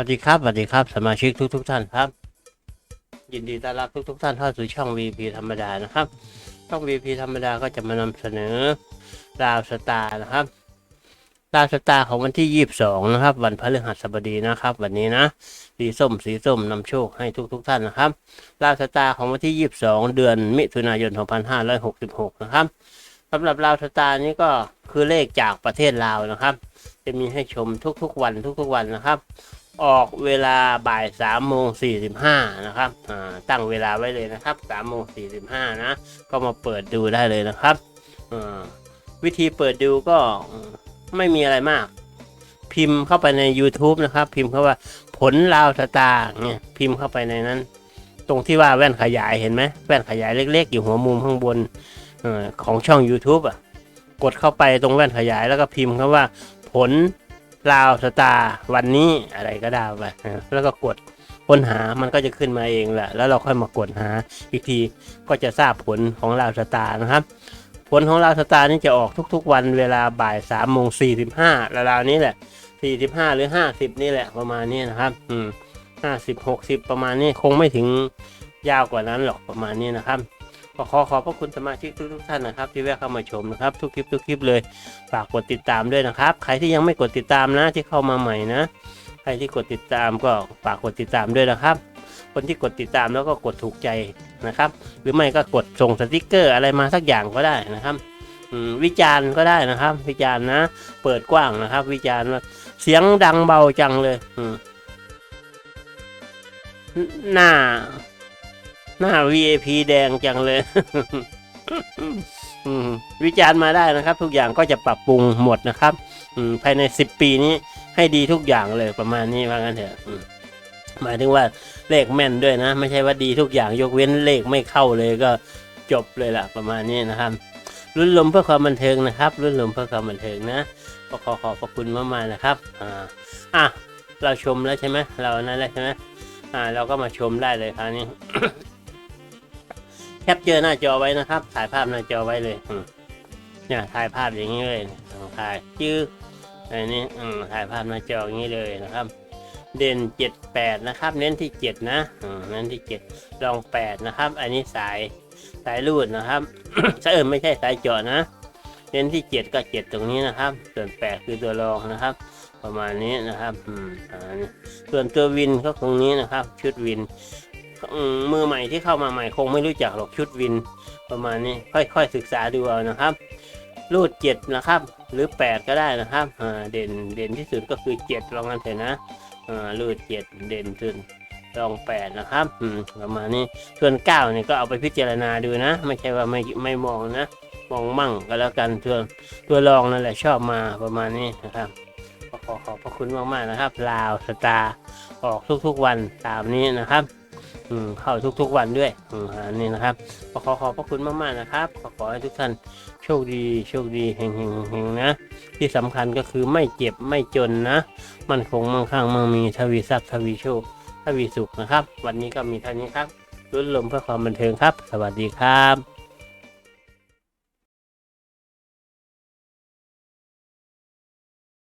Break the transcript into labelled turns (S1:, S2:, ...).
S1: วัสดีครับสวัสดีครับ สมาชิกทุกทท่านครับ ยินดีต้อนรับทุกทท่านเข้าสู่ช่อง VP ธรรมดานะครับ ช่อง VP ธรรมดาก็จะมานำเสนอดาวสตาร์นะครับดาวสตาร์ของวันที่ 22 นะครับ วันพฤหัสบดีนะครับ วันนี้นะ สีส้มสีส้มนำโชคให้ทุกทท่านนะครับดาวสตาร์ของวันที่ 22 เดือนมิถุนายน 2566 นะครับสำหรับดาวสตาร์นี้ก็คือเลขจากประเทศลาวนะครับ จะมีให้ชมทุกๆวันทุกๆวันนะครับ ออกเวลาบ่ายสามโมงสี่สิบห้านะครับอ่าตั้งเวลาไว้เลยนะครับสามโมงสี่สิบห้านะก็มาเปิดดูได้เลยนะครับวิธีเปิดดูก็ไม่มีอะไรมาก พิมพ์เข้าไปใน YouTube นะครับ พิมพ์เข้าว่าผลลาวสตาเนี่ยพิมพ์เข้าไปในนั้น ตรงที่ว่าแว่นขยายเห็นไหมแว่นขยายเล็ก ๆ อยู่หัวมุมข้างบนอของช่อง YouTube อะกดเข้าไปตรงแว่นขยายแล้วก็พิมพ์คำว่าผล ลาวสตาร์วันนี้อะไรก็ได้ไปแล้วก็กดค้นหามันก็จะขึ้นมาเองแหละ แล้วเราค่อยมากดหาอีกทีก็จะทราบผลของลาวสตาร์นะครับ ผลของลาวสตาร์นี่จะออกทุกๆวันเวลาบ่ายสามโมงสี่สิบห้าราวนี้แหละสี่สิบห้าหรือห้าสิบนี่แหละประมาณนี้นะครับ อืมห้าสิบหกสิบประมาณนี้คงไม่ถึงยาวกว่านั้นหรอกประมาณนี้นะครับ ก็ขอขอบพระคุณสมาชิกทุกๆท่านนะครับ ที่แวะเข้ามาชมนะครับ ทุกคลิปทุกคลิปเลยฝากกดติดตามด้วยนะครับ ใครที่ยังไม่กดติดตามนะที่เข้ามาใหม่นะ ใครที่กดติดตามก็ฝากกดติดตามด้วยนะครับ คนที่กดติดตามแล้วก็กดถูกใจนะครับ หรือไม่ก็กดส่งสติกเกอร์อะไรมาสักอย่างก็ได้นะครับวิจารณ์ก็ได้นะครับ วิจารณ์นะ เปิดกว้างนะครับ วิจารณ์ว่าเสียงดังเบาจังเลยหน้า หน้า VIP แดงจังเลย วิจารณ์มาได้นะครับ ทุกอย่างก็จะปรับปรุงหมดนะครับอืมภายใน 10 ปีนี้ให้ดีทุกอย่างเลยประมาณนี้ว่างั้นเถอะหมายถึงว่าเลขแม่นด้วยนะ ไม่ใช่ว่าดีทุกอย่างยกเว้นเลขไม่เข้าเลยก็จบเลยล่ะประมาณนี้นะครับรุ่นลมเพื่อความบันเทิงนะครับ รุ่นลมเพื่อความบันเทิงนะก็ขอขอบพระคุณมากๆนะครับอ่าอะเราชมแล้วใช่ไหมเรานั่นแล้วใช่ไหมอ่า เราก็มาชมได้เลยคราวนี้ ปเจอหน้าจอไว้นะครับ ถ่ายภาพหน้าจอไว้เลยเนี่ยถ่ายภาพอย่างนี้เลยถ่ายจื้ออันนี้ถ่ายภาพหน้าจออย่างนี้เลยนะครับ เด่นเจ็ดแปดนะครับ เน้นที่เจ็ดนะเน้นที่เจ็ดลองแปดนะครับ อันนี้สายสายรูดนะครับสายเอิมไม่ใช่สายเจาะนะเน้นที่เจ็ดก็เจ็ดตรงนี้นะครับ ส่วนแปดคือตัวรองนะครับ ประมาณนี้นะครับอืมอันนี้ส่วนตัววินก็ตรงนี้นะครับ ชุดวิน มือใหม่ที่เข้ามาใหม่คงไม่รู้จักหรอกชุดวินประมาณนี้ค่อยๆศึกษาดูเอานะครับ รูดเจ็ดนะครับ หรือแปดก็ได้นะครับเด่นเด่นที่สุดก็คือเจ็ดลองกันเถอะนะรูดเจ็ดเด่นสุดลองแปดนะครับประมาณนี้ส่วนเก้าเนี่ยก็เอาไปพิจารณาดูนะ ไม่ใช่ว่าไม่ไม่มองนะ มองมั่งก็แล้วกันส่วนตัวรองนั่นแหละชอบมาประมาณนี้นะครับขอขอบพระคุณมากๆนะครับลาวสตาร์ออกทุกๆวันตามนี้นะครับ เข้าทุกๆวันด้วยอ,อันนี้นะครับขอขอบพระคุณมากๆนะครับขอขอให้ทุกท่านโชคดีโชคดีเฮงเฮงเฮงนะ ที่สำคัญก็คือไม่เจ็บไม่จนนะ มันคงมั่งคั่งมั่งมีทวีทรัพย์ทวีโชคทวีสุขนะครับ วันนี้ก็มีเท่านี้ครับรุ่นลมเพื่อความบันเทิงครับ สวัสดีครับ